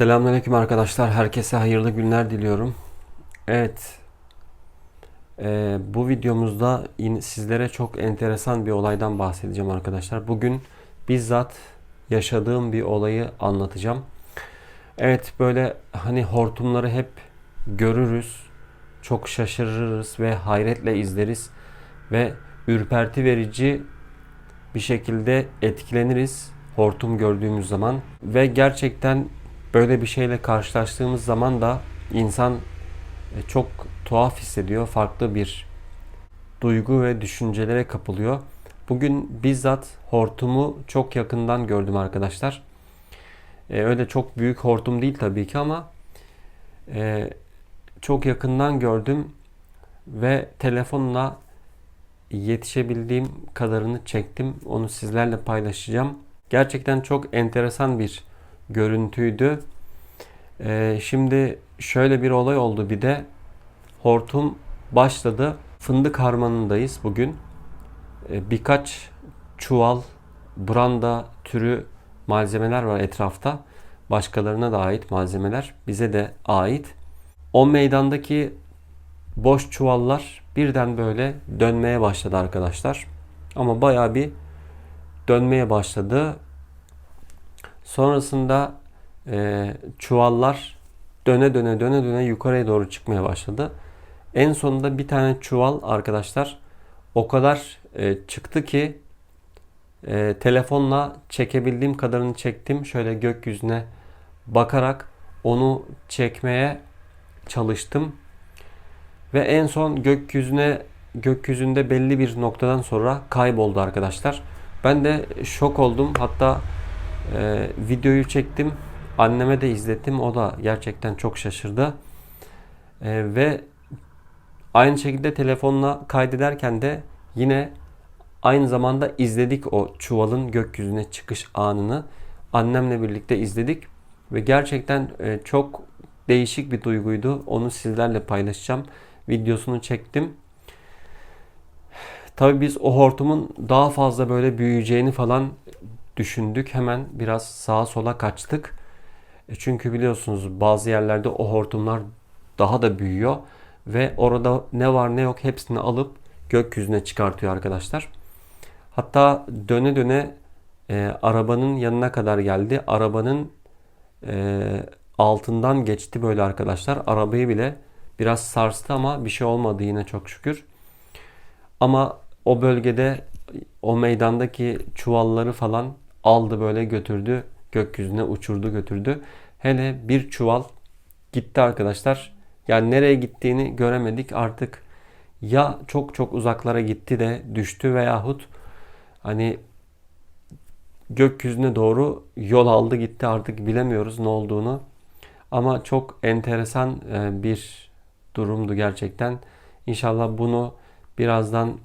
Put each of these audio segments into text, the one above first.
Selamünaleyküm arkadaşlar. Herkese hayırlı günler diliyorum. Evet. Ee, bu videomuzda sizlere çok enteresan bir olaydan bahsedeceğim arkadaşlar. Bugün bizzat yaşadığım bir olayı anlatacağım. Evet böyle hani hortumları hep görürüz. Çok şaşırırız ve hayretle izleriz. Ve ürperti verici bir şekilde etkileniriz hortum gördüğümüz zaman. Ve gerçekten böyle bir şeyle karşılaştığımız zaman da insan e, çok tuhaf hissediyor. Farklı bir duygu ve düşüncelere kapılıyor. Bugün bizzat hortumu çok yakından gördüm arkadaşlar. Ee, öyle çok büyük hortum değil tabii ki ama e, çok yakından gördüm ve telefonla yetişebildiğim kadarını çektim. Onu sizlerle paylaşacağım. Gerçekten çok enteresan bir görüntüydü. Ee, şimdi şöyle bir olay oldu bir de hortum başladı. Fındık harmanındayız bugün. Ee, birkaç çuval branda türü malzemeler var etrafta. Başkalarına da ait malzemeler. Bize de ait. O meydandaki boş çuvallar birden böyle dönmeye başladı arkadaşlar. Ama baya bir dönmeye başladı. Sonrasında e, çuvallar döne döne döne döne yukarıya doğru çıkmaya başladı. En sonunda bir tane çuval arkadaşlar o kadar e, çıktı ki e, telefonla çekebildiğim kadarını çektim. Şöyle gökyüzüne bakarak onu çekmeye çalıştım. Ve en son gökyüzüne gökyüzünde belli bir noktadan sonra kayboldu arkadaşlar. Ben de şok oldum. Hatta ee, videoyu çektim. Anneme de izlettim. O da gerçekten çok şaşırdı. Ee, ve aynı şekilde telefonla kaydederken de yine aynı zamanda izledik o çuvalın gökyüzüne çıkış anını. Annemle birlikte izledik ve gerçekten e, çok değişik bir duyguydu. Onu sizlerle paylaşacağım. Videosunu çektim. Tabii biz o hortumun daha fazla böyle büyüyeceğini falan düşündük. Hemen biraz sağa sola kaçtık. E, çünkü biliyorsunuz bazı yerlerde o hortumlar daha da büyüyor ve orada ne var ne yok hepsini alıp gökyüzüne çıkartıyor arkadaşlar. Hatta döne döne e, arabanın yanına kadar geldi. Arabanın e, altından geçti böyle arkadaşlar. Arabayı bile biraz sarstı ama bir şey olmadı yine çok şükür. Ama o bölgede o meydandaki çuvalları falan aldı böyle götürdü gökyüzüne uçurdu götürdü. Hele bir çuval gitti arkadaşlar. Yani nereye gittiğini göremedik artık. Ya çok çok uzaklara gitti de düştü veyahut hani gökyüzüne doğru yol aldı gitti artık bilemiyoruz ne olduğunu. Ama çok enteresan e, bir durumdu gerçekten. İnşallah bunu birazdan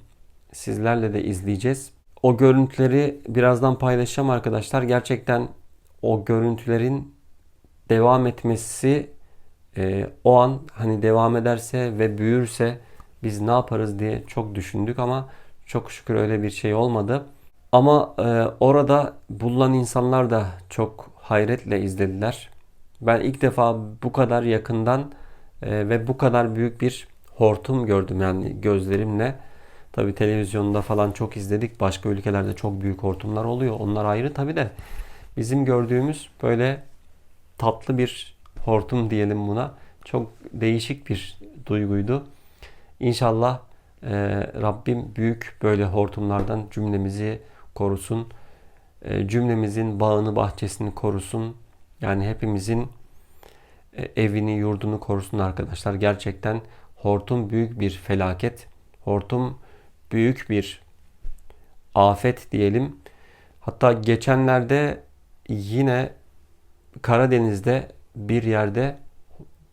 sizlerle de izleyeceğiz. O görüntüleri birazdan paylaşacağım arkadaşlar. Gerçekten o görüntülerin devam etmesi e, o an hani devam ederse ve büyürse biz ne yaparız diye çok düşündük ama çok şükür öyle bir şey olmadı. Ama e, orada bulunan insanlar da çok hayretle izlediler. Ben ilk defa bu kadar yakından e, ve bu kadar büyük bir hortum gördüm yani gözlerimle. Tabi televizyonda falan çok izledik. Başka ülkelerde çok büyük hortumlar oluyor. Onlar ayrı tabi de. Bizim gördüğümüz böyle tatlı bir hortum diyelim buna. Çok değişik bir duyguydu. İnşallah e, Rabbim büyük böyle hortumlardan cümlemizi korusun. E, cümlemizin bağını bahçesini korusun. Yani hepimizin e, evini yurdunu korusun arkadaşlar. Gerçekten hortum büyük bir felaket. Hortum büyük bir afet diyelim. Hatta geçenlerde yine Karadeniz'de bir yerde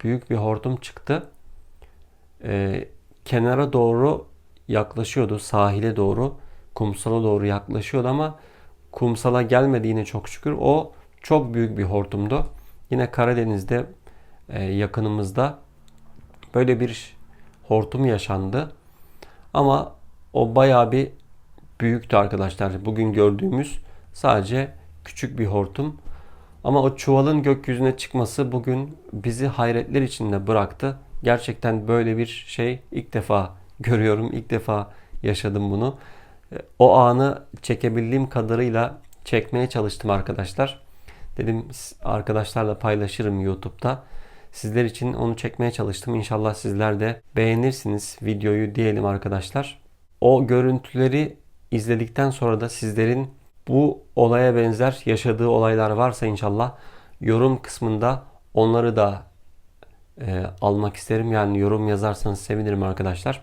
büyük bir hortum çıktı. Ee, kenara doğru yaklaşıyordu, sahile doğru, kumsala doğru yaklaşıyordu ama kumsala gelmediğine çok şükür. O çok büyük bir hortumdu. Yine Karadeniz'de e, yakınımızda böyle bir hortum yaşandı. Ama o bayağı bir büyüktü arkadaşlar. Bugün gördüğümüz sadece küçük bir hortum. Ama o çuvalın gökyüzüne çıkması bugün bizi hayretler içinde bıraktı. Gerçekten böyle bir şey ilk defa görüyorum. ilk defa yaşadım bunu. O anı çekebildiğim kadarıyla çekmeye çalıştım arkadaşlar. Dedim arkadaşlarla paylaşırım YouTube'da. Sizler için onu çekmeye çalıştım. İnşallah sizler de beğenirsiniz videoyu diyelim arkadaşlar. O görüntüleri izledikten sonra da sizlerin bu olaya benzer yaşadığı olaylar varsa inşallah yorum kısmında onları da e, almak isterim. Yani yorum yazarsanız sevinirim arkadaşlar.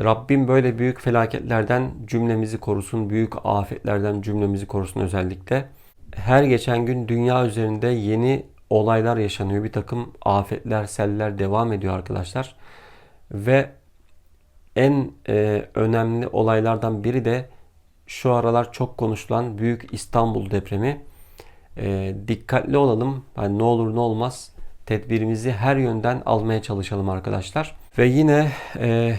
Rabbim böyle büyük felaketlerden cümlemizi korusun. Büyük afetlerden cümlemizi korusun özellikle. Her geçen gün dünya üzerinde yeni olaylar yaşanıyor. Bir takım afetler, seller devam ediyor arkadaşlar. Ve en e, önemli olaylardan biri de şu aralar çok konuşulan Büyük İstanbul depremi. E, dikkatli olalım. Yani ne olur ne olmaz tedbirimizi her yönden almaya çalışalım arkadaşlar. Ve yine e,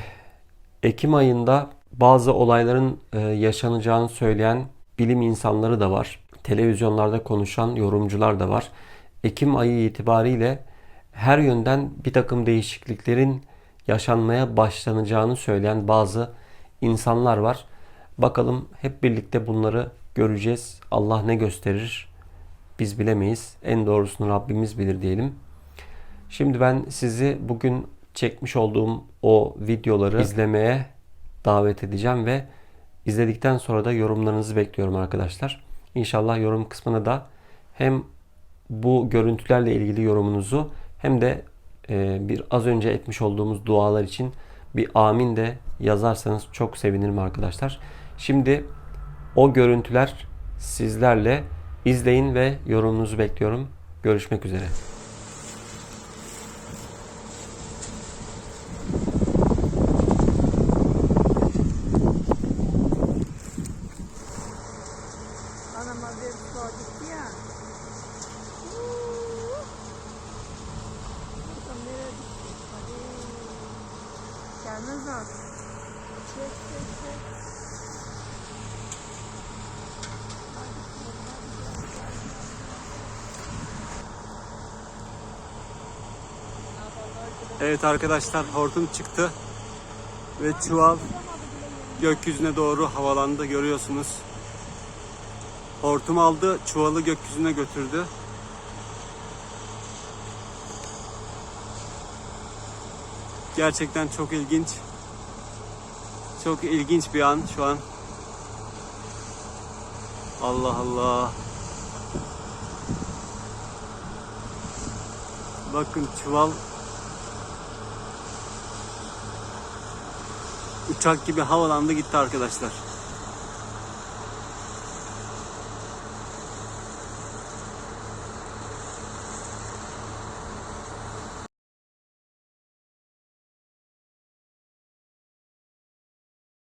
Ekim ayında bazı olayların e, yaşanacağını söyleyen bilim insanları da var. Televizyonlarda konuşan yorumcular da var. Ekim ayı itibariyle her yönden bir takım değişikliklerin yaşanmaya başlanacağını söyleyen bazı insanlar var. Bakalım hep birlikte bunları göreceğiz. Allah ne gösterir biz bilemeyiz. En doğrusunu Rabbimiz bilir diyelim. Şimdi ben sizi bugün çekmiş olduğum o videoları izlemeye davet edeceğim ve izledikten sonra da yorumlarınızı bekliyorum arkadaşlar. İnşallah yorum kısmına da hem bu görüntülerle ilgili yorumunuzu hem de bir az önce etmiş olduğumuz dualar için bir amin de yazarsanız çok sevinirim arkadaşlar. Şimdi o görüntüler sizlerle izleyin ve yorumunuzu bekliyorum. Görüşmek üzere. Anama bir su gitti ya. Bakalım nereye gitti? Hadi. Gelmez o. Çek çek çek. Evet arkadaşlar hortum çıktı ve çuval gökyüzüne doğru havalandı görüyorsunuz. Hortum aldı çuvalı gökyüzüne götürdü. Gerçekten çok ilginç. Çok ilginç bir an şu an. Allah Allah. Bakın çuval uçak gibi havalandı gitti arkadaşlar.